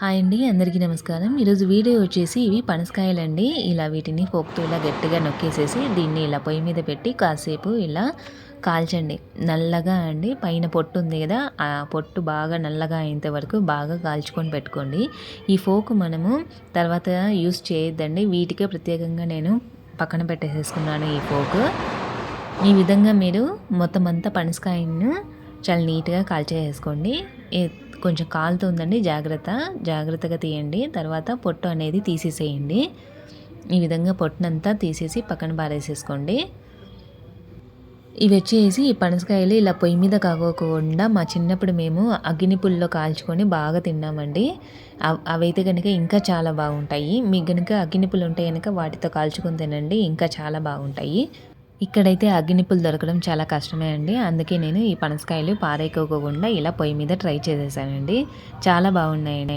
Hi అండి అందరికీ నమస్కారం. ఈరోజు వీడియో వచ్చేసి ఇవి పనసకాయలండి. ఇలా వీటిని పోపుతూ ఇలా గట్టిగా నొక్కేసేసి దీన్ని ఇలా పొయ్యి మీద పెట్టి కాసేపు ఇలా కాల్చండి. నల్లగా అండి పైన పొట్టు ఉంది కదా ఆ పొట్టు బాగా నల్లగా అయ్యేంత వరకు బాగా కాల్చుకొని పెట్టుకోండి. ఈ ఫోక్ మనము తర్వాత యూస్ చేయొద్దండి. వీటికే ప్రత్యేకంగా నేను పక్కన పెట్టేసేసుకున్నాను ఈ ఫోక్. ఈ విధంగా మీరు మొత్తం అంతా పనసకాయను చాలా నీట్గా కాల్చేసేసుకోండి. కొంచెం కాలుతుందండి జాగ్రత్త జాగ్రత్తగా తీయండి. తర్వాత పొట్టు అనేది తీసేసేయండి. ఈ విధంగా పొట్టునంతా తీసేసి పక్కన పారేసేసుకోండి. ఇవి వచ్చేసి ఈ పనసకాయలు ఇలా పొయ్యి మీద కాకోకుండా మా చిన్నప్పుడు మేము అగ్గినిపుల్లో కాల్చుకొని బాగా తిన్నామండి. అవైతే కనుక ఇంకా చాలా బాగుంటాయి. మీకు కనుక అగ్గినిపులు ఉంటే కనుక వాటితో కాల్చుకొని తినండి. ఇంకా చాలా బాగుంటాయి. ఇక్కడైతే అగ్గినిప్పులు దొరకడం చాలా కష్టమే అండి. అందుకే నేను ఈ పనసకాయలు పారేకోకుండా ఇలా పొయ్యి మీద ట్రై చేసేసానండి. చాలా బాగున్నాయండి.